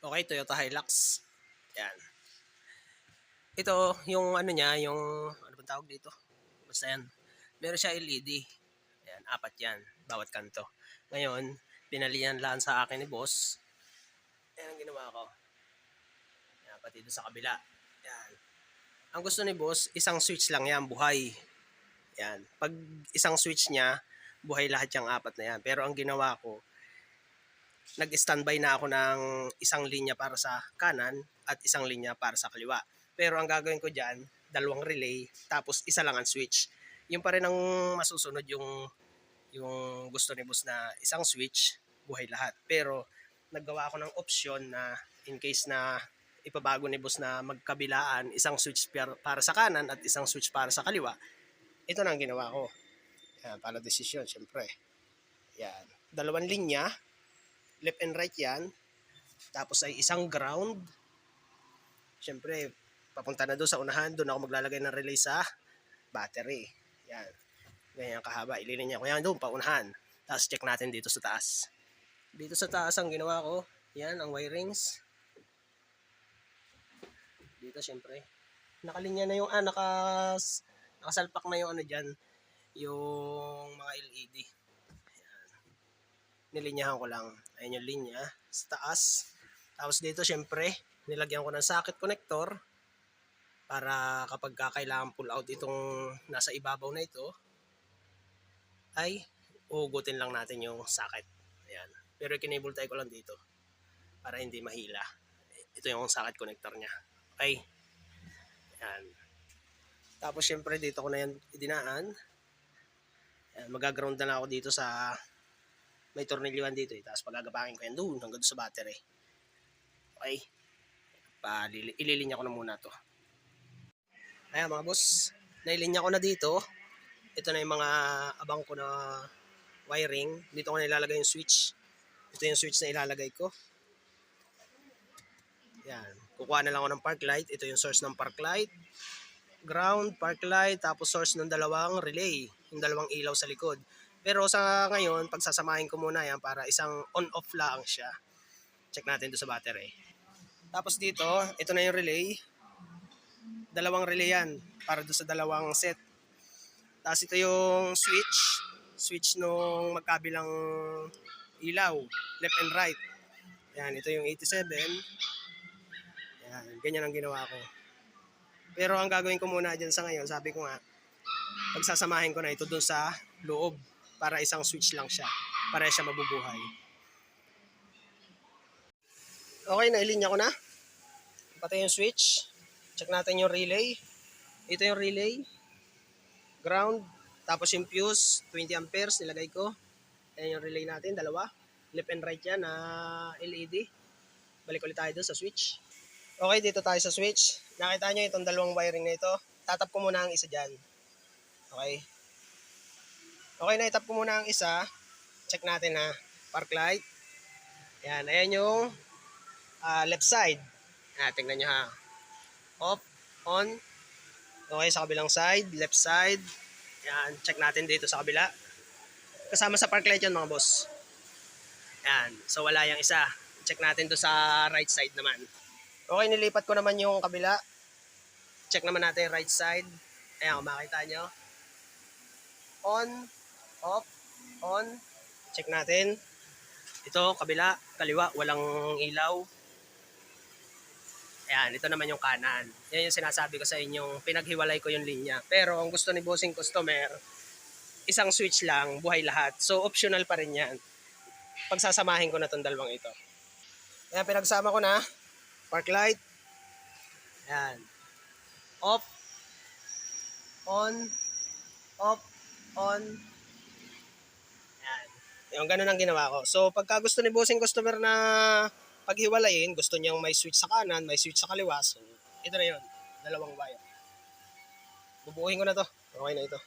Okay, Toyota Hilux. Yan. Ito, yung ano niya, yung, ano bang tawag dito? Basta yan. Meron siya LED. Yan, apat yan, bawat kanto. Ngayon, pinalian lang sa akin ni boss. Yan ang ginawa ko. Yan, pati doon sa kabila. Yan. Ang gusto ni boss, isang switch lang yan, buhay. Yan. Pag isang switch niya, buhay lahat yung apat na yan. Pero ang ginawa ko, nag-standby na ako ng isang linya para sa kanan at isang linya para sa kaliwa. Pero ang gagawin ko dyan, dalawang relay, tapos isa lang ang switch. Yung pa rin ang masusunod yung yung gusto ni boss na isang switch, buhay lahat. Pero naggawa ako ng option na in case na ipabago ni boss na magkabilaan, isang switch para sa kanan at isang switch para sa kaliwa, ito na ang ginawa ko. Yan, para desisyon, syempre. Yan. Dalawang linya, left and right yan. Tapos ay isang ground. Siyempre, papunta na doon sa unahan. Doon ako maglalagay ng relay sa battery. Yan. Ganyan kahaba. Ililinya ko yan doon, paunahan. Tapos check natin dito sa taas. Dito sa taas ang ginawa ko. Yan, ang wirings. Dito siyempre. Nakalinya na yung, ah, nakas, nakasalpak na yung ano dyan. Yung mga LED nilinyahan ko lang. Ayan yung linya sa taas. Tapos dito syempre, nilagyan ko ng socket connector para kapag kailangan pull out itong nasa ibabaw na ito, ay uhugutin lang natin yung socket. Ayan. Pero kinable tie ko lang dito para hindi mahila. Ito yung socket connector niya. Okay. Ayan. Tapos syempre dito ko na yan idinaan. Ayan, magaground na ako dito sa may tornilyoan dito eh. Tapos pagagapangin ko yan doon hanggang sa battery. Okay. Pa, ililinya ko na muna to. Ayan mga boss. Nailinya ko na dito. Ito na yung mga abang ko na wiring. Dito ko na ilalagay yung switch. Ito yung switch na ilalagay ko. Yan. Kukuha na lang ako ng park light. Ito yung source ng park light. Ground, park light, tapos source ng dalawang relay. Yung dalawang ilaw sa likod. Pero sa ngayon, pagsasamahin ko muna yan para isang on-off lang siya. Check natin to sa battery. Tapos dito, ito na yung relay. Dalawang relay yan para do sa dalawang set. Tapos ito yung switch. Switch nung magkabilang ilaw. Left and right. Yan, ito yung 87. Yan, ganyan ang ginawa ko. Pero ang gagawin ko muna dyan sa ngayon, sabi ko nga, pagsasamahin ko na ito dun sa loob para isang switch lang siya para siya mabubuhay. Okay, nailinya ko na. Patay yung switch. Check natin yung relay. Ito yung relay. Ground. Tapos yung fuse, 20 amperes, nilagay ko. Ayan yung relay natin, dalawa. Left and right yan na LED. Balik ulit tayo sa switch. Okay, dito tayo sa switch. Nakita nyo itong dalawang wiring na ito. Tatap ko muna ang isa dyan. Okay. Okay, na-tap ko muna ang isa. Check natin ha. Park light. Yan, ayan yung uh, left side. Ah, tingnan nyo ha. Off, on. Okay, sa kabilang side, left side. Yan, check natin dito sa kabila. Kasama sa park light yun mga boss. Yan, so wala yung isa. Check natin to sa right side naman. Okay, nilipat ko naman yung kabila. Check naman natin right side. Ayan, makita nyo. On, off, on. Check natin. Ito, kabila, kaliwa, walang ilaw. Ayan, ito naman yung kanan. Yan yung sinasabi ko sa inyong pinaghiwalay ko yung linya. Pero ang gusto ni bossing customer, isang switch lang, buhay lahat. So optional pa rin yan. Pagsasamahin ko na itong dalawang ito. Ayan, pinagsama ko na. Park light. Ayan. Off. On. Off. On. Yung ganun ang ginawa ko. So, pagka gusto ni bossing customer na paghiwalayin, gusto niyang may switch sa kanan, may switch sa kaliwa. So, ito na yun. Dalawang wire. Bubuuhin ko na to. Okay na ito.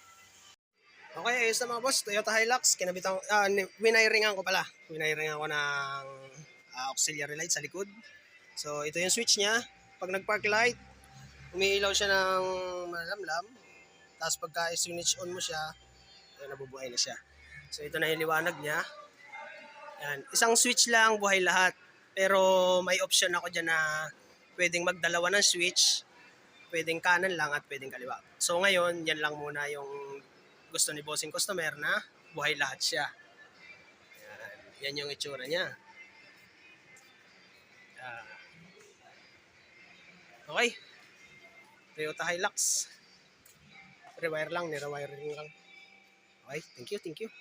Okay, ayos na mga boss. Toyota Hilux. Kinabitan, ah, winiringan ko pala. Winiringan ko ng uh, auxiliary light sa likod. So, ito yung switch niya. Pag nag-park light, umiilaw siya ng malamlam. Tapos pagka i-switch on mo siya, ay nabubuhay na siya. So ito na yung liwanag niya. Yan. Isang switch lang, buhay lahat. Pero may option ako dyan na pwedeng magdalawa ng switch, pwedeng kanan lang at pwedeng kaliwa. So ngayon, yan lang muna yung gusto ni bossing customer na buhay lahat siya. Yan, yan yung itsura niya. Ah. okay. Toyota Hilux. Rewire lang, ni-rewire lang. Okay, thank you, thank you.